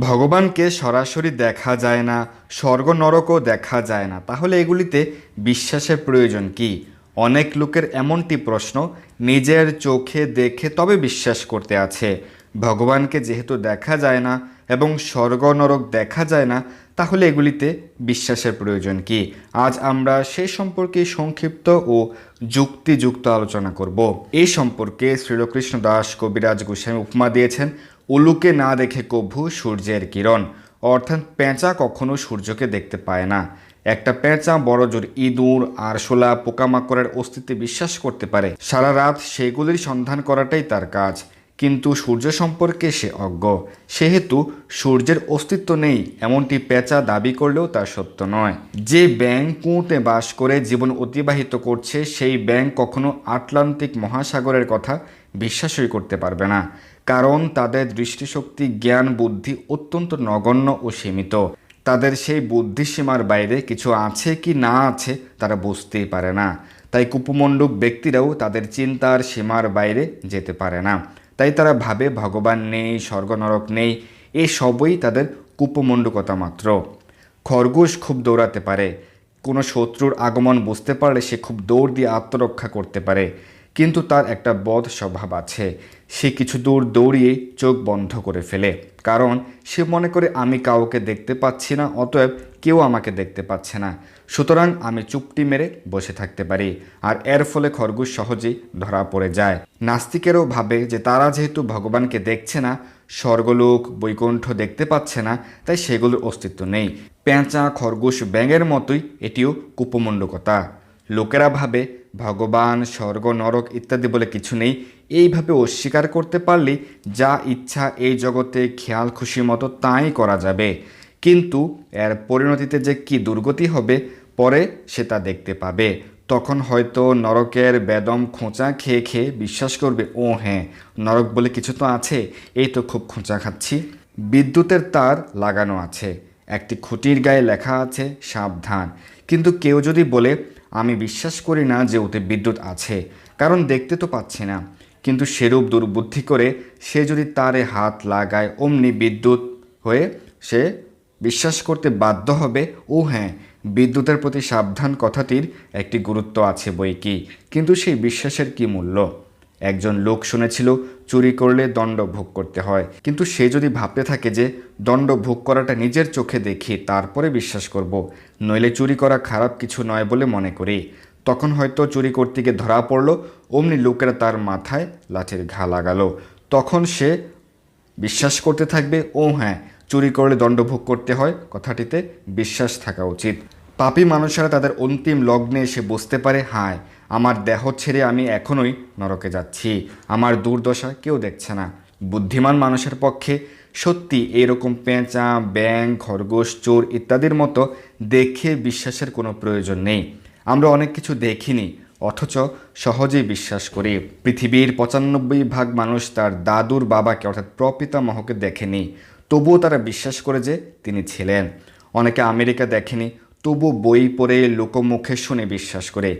ভগবানকে সরাসরি দেখা যায় না স্বর্গ নরকও দেখা যায় না। তাহলে এগুলিতে বিশ্বাসের প্রয়োজন কি? অনেক লোকের এমনটি প্রশ্ন, নিজের চোখে দেখে তবে বিশ্বাস করতে আছে। ভগবানকে যেহেতু দেখা যায় না এবং স্বর্গ নরক দেখা যায় না, তাহলে এগুলিতে বিশ্বাসের প্রয়োজন কি? আজ আমরা সেই সম্পর্কে সংক্ষিপ্ত ও যুক্তিযুক্ত আলোচনা করব। এই সম্পর্কে শ্রীলকৃষ্ণ দাস কবিরাজ গোস্বামী উপমা দিয়েছেন উলুকে না দেখে কভু সূর্যের কিরণ। অর্থাৎ পেঁচা কখনো সূর্যকে দেখতে পায় না। একটা পেঁচা বড় জোর ইঁদুর, আরশোলা, পোকামাকড়ের অস্তিত্বে বিশ্বাস করতে পারে। সারা রাত সেগুলির সন্ধান করাটাই তার কাজ। কিন্তু সূর্য সম্পর্কে সে অজ্ঞ। সেহেতু সূর্যের অস্তিত্ব নেই, এমনটি পেঁচা দাবি করলেও তা সত্য নয়। যে ব্যাং কুঁতে বাস করে জীবন অতিবাহিত করছে, সেই ব্যাং কখনো আটলান্টিক মহাসাগরের কথা বিশ্বাসই করতে পারবে না। কারণ তাদের দৃষ্টিশক্তি, জ্ঞান, বুদ্ধি অত্যন্ত নগণ্য ও সীমিত। তাদের সেই বুদ্ধিসীমার বাইরে কিছু আছে কি না আছে তারা বুঝতেই পারে না। তাই কুপমণ্ডুক ব্যক্তিরাও তাদের চিন্তার সীমার বাইরে যেতে পারে না। তাই তারা ভাবে, ভগবান নেই, স্বর্গনরক নেই। এই সবই তাদের কুপমণ্ডুকতা মাত্র। খরগোশ খুব দৌড়াতে পারে। কোনো শত্রুর আগমন বুঝতে পারলে সে খুব দৌড় দিয়ে আত্মরক্ষা করতে পারে। কিন্তু তার একটা বদ স্বভাব আছে। সে কিছু দূর দৌড়িয়ে চোখ বন্ধ করে ফেলে। কারণ সে মনে করে, আমি কাউকে দেখতে পাচ্ছি না, অতএব কেউ আমাকে দেখতে পাচ্ছে না। সুতরাং আমি চুপটি মেরে বসে থাকতে পারি। আর এর ফলে খরগোশ সহজেই ধরা পড়ে যায়। নাস্তিকেরও ভাবে যে, তারা যেহেতু ভগবানকে দেখছে না, স্বর্গলোক, বৈকুণ্ঠ দেখতে পাচ্ছে না, তাই সেগুলোর অস্তিত্ব নেই। পেঁচা, খরগোশ ব্যাঙের মতোই এটিও কুপমণ্ডকতা। লোকেরা ভাবে, ভগবান, স্বর্গ, নরক ইত্যাদি বলে কিছু নেই। এইভাবে অস্বীকার করতে পারলে যা ইচ্ছা এই জগতে খেয়াল খুশি মতো তাই করা যাবে। কিন্তু এর পরিণতিতে যে কি দুর্গতি হবে, পরে সে তা দেখতে পাবে। তখন হয়তো নরকের বেদম খোঁচা খেয়ে খেয়ে বিশ্বাস করবে, ও হ্যাঁ নরক বলে কিছু তো আছে, এই তো খুব খোঁচা খাচ্ছি। বিদ্যুতের তার লাগানো আছে। একটি খুঁটির গায়ে লেখা আছে, সাবধান। কিন্তু কেউ যদি বলে আমি বিশ্বাস করি না যে ওতে বিদ্যুৎ আছে, কারণ দেখতে তো পাচ্ছি না। কিন্তু সেরূপ দুর্বুদ্ধি করে সে যদি তারে হাত লাগায়, অমনি বিদ্যুৎ হয়ে সে বিশ্বাস করতে বাধ্য হবে, ও হ্যাঁ বিদ্যুতের প্রতি সাবধান কথাটির একটি গুরুত্ব আছে বই কি কিন্তু সেই বিশ্বাসের কি মূল্য? একজন লোক শুনেছিল, চুরি করলে দণ্ড ভোগ করতে হয়। কিন্তু সে যদি ভাবতে থাকে যে, দণ্ড ভোগ করাটা নিজের চোখে দেখি তারপরে বিশ্বাস করব, নইলে চুরি করা খারাপ কিছু নয় বলে মনে করি। তখন হয়তো চুরি করতে গিয়ে ধরা পড়ল, অমনি লোকেরা তার মাথায় লাঠির ঘা লাগালো। তখন সে বিশ্বাস করতে থাকবে, ও হ্যাঁ চুরি করলে দণ্ডভোগ করতে হয়। কথাটিতে বিশ্বাস থাকা উচিত। পাপী মানুষেরা তাদের অন্তিম লগ্নে এসে বসতে পারে, হায় আমার দেহ ছেড়ে আমি এখনোই নরকে যাচ্ছি। আমার দুর্দশা কেউ দেখছে না। বুদ্ধিমান মানুষের পক্ষে সত্যি এরকম পেঁচা ব্যাং খরগোশ, চোর ইত্যাদির মতো দেখে বিশ্বাসের কোনো প্রয়োজন নেই। আমরা অনেক কিছু দেখিনি, অথচ সহজেই বিশ্বাস করি। পৃথিবীর পঁচানব্বই ভাগ মানুষ তার দাদুর বাবাকে, অর্থাৎ প্রপিতামহকে দেখেনি। তবুও তারা বিশ্বাস করে যে তিনি ছিলেন। অনেকে আমেরিকা দেখেনি তবু বই পড়ে লোকমুখে শুনে বিশ্বাস করে।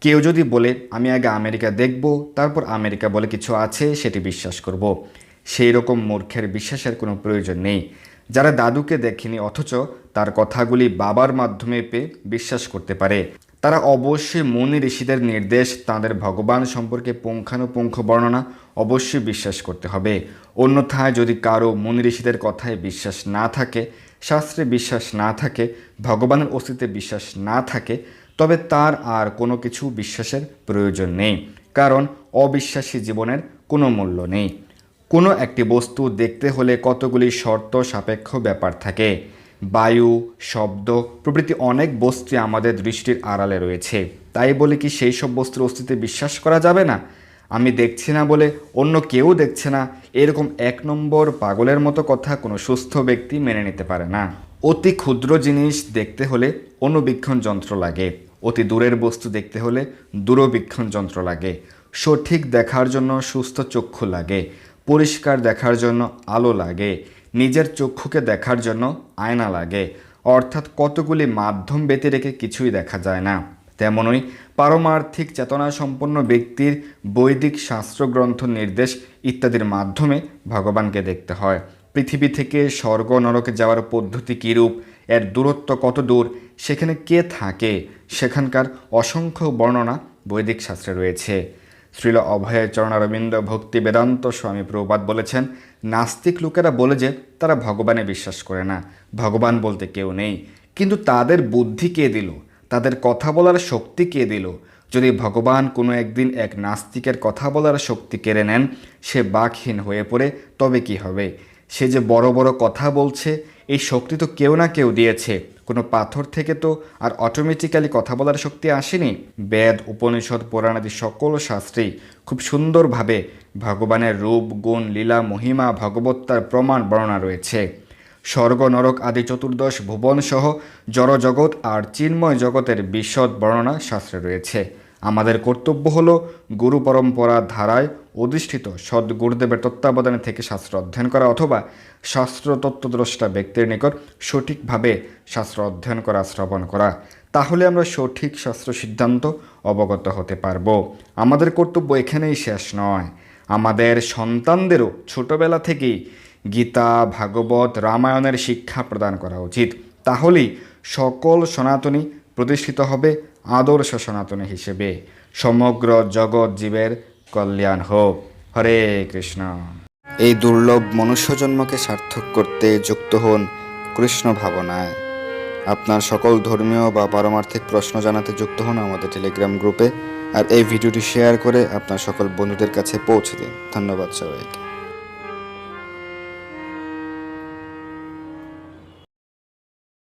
কেউ যদি বলে, আমি আগে আমেরিকা দেখব, তারপর আমেরিকা বলে কিছু আছে, সেটি বিশ্বাস করব। সেই রকম মূর্খের বিশ্বাসের কোনো প্রয়োজন নেই। যারা দাদুকে দেখেনি, অথচ তার কথাগুলি বাবার মাধ্যমে পেয়ে বিশ্বাস করতে পারে। তারা অবশ্যই মুনি ঋষিদের নির্দেশ, তাদের ভগবান সম্পর্কে পুঙ্খানুপুঙ্খ বর্ণনা অবশ্যই বিশ্বাস করতে হবে। অন্যথায় যদি কারও মুনি ঋষিদের কথায় বিশ্বাস না থাকে, শাস্ত্রে বিশ্বাস না থাকে, ভগবানের অস্তিত্বে বিশ্বাস না থাকে তবে তার আর কোনো কিছু বিশ্বাসের প্রয়োজন নেই, কারণ অবিশ্বাসী জীবনের কোনো মূল্য নেই। কোনো একটি বস্তু দেখতে হলে কতগুলি শর্ত সাপেক্ষ ব্যাপার থাকে। বায়ু, শব্দ প্রভৃতি অনেক বস্তু আমাদের দৃষ্টির আড়ালে রয়েছে। তাই বলে কি সেই সব বস্তুর অস্তিত্বে বিশ্বাস করা যাবে না? আমি দেখছি না বলে অন্য কেউ দেখছে না? এরকম এক নম্বর পাগলের মতো কথা কোনো সুস্থ ব্যক্তি মেনে নিতে পারে না। অতি ক্ষুদ্র জিনিস দেখতে হলে অনুবীক্ষণ যন্ত্র লাগে। অতি দূরের বস্তু দেখতে হলে দূরবীক্ষণ যন্ত্র লাগে। সঠিক দেখার জন্য সুস্থ চক্ষু লাগে। পরিষ্কার দেখার জন্য আলো লাগে। নিজের চক্ষুকে দেখার জন্য আয়না লাগে। অর্থাৎ কতগুলি মাধ্যম বেঁধে রেখে কিছুই দেখা যায় না। তেমনই পারমার্থিক চেতনা সম্পন্ন ব্যক্তির বৈদিক শাস্ত্রগ্রন্থ নির্দেশ ইত্যাদির মাধ্যমে ভগবানকে দেখতে হয়। পৃথিবী থেকে স্বর্গ নরকে যাওয়ার পদ্ধতি কীরূপ? এর দূরত্ব কত দূর? সেখানে কে থাকে? সেখানকার অসংখ্য বর্ণনা বৈদিক শাস্ত্রে রয়েছে। শ্রীল অভয় চরণারবিন্দ ভক্তি বেদান্ত স্বামী প্রভুপাত বলেছেন, নাস্তিক লোকেরা বলে যে তারা ভগবানে বিশ্বাস করে না, ভগবান বলতে কেউ নেই। কিন্তু তাদের বুদ্ধি কে দিল? তাদের কথা বলার শক্তি কে দিল? যদি ভগবান কোনো একদিন এক নাস্তিকের কথা বলার শক্তি কেড়ে নেন, সে বাকহীন হয়ে পড়ে, তবে কি হবে? সে যে বড় বড় কথা বলছে, এই শক্তি তো কেউ না কেউ দিয়েছে। কোনো পাথর থেকে তো আর অটোমেটিক্যালি কথা বলার শক্তি আসেনি। বেদ, উপনিষদ, পুরাণ আদি সকল শাস্ত্রেই খুব সুন্দরভাবে ভগবানের রূপ, গুণ, লীলা, মহিমা ভগবত্তার প্রমাণ, বর্ণনা রয়েছে। স্বর্গ, নরক আদি চতুর্দশ ভুবনসহ জড়জগৎ আর চিন্ময় জগতের বিশদ বর্ণনা শাস্ত্রে রয়েছে। আমাদের কর্তব্য হলো গুরু পরম্পরা ধারায় অধিষ্ঠিত সদ্গুরুদেবের তত্ত্বাবধানে থেকে শাস্ত্র অধ্যয়ন করা অথবা শাস্ত্র তত্ত্বদ্রষ্টা ব্যক্তির নিকট সঠিকভাবে শাস্ত্র অধ্যয়ন করা, শ্রবণ করা। তাহলে আমরা সঠিক শাস্ত্র সিদ্ধান্ত অবগত হতে পারব। আমাদের কর্তব্য এখানেই শেষ নয়। আমাদের সন্তানদেরও ছোটবেলা থেকেই গীতা, ভাগবত, রামায়ণের শিক্ষা প্রদান করা উচিত। তাহলেই সকল সনাতনী প্রতিষ্ঠিত হবে আদর্শ সনাতনী হিসেবে সমগ্র জগৎ জীবের কল্যাণ হোক। হরে কৃষ্ণ। এই দুর্লভ মনুষ্য জন্মকে সার্থক করতে যুক্ত হন কৃষ্ণ ভাবনায়। আপনার সকল ধর্মীয় বা পারমার্থিক প্রশ্ন জানাতে যুক্ত হন আমাদের টেলিগ্রাম গ্রুপে। আর এই ভিডিওটি শেয়ার করে আপনার সকল বন্ধুদের কাছে পৌঁছে দিন। ধন্যবাদ সবাইকে।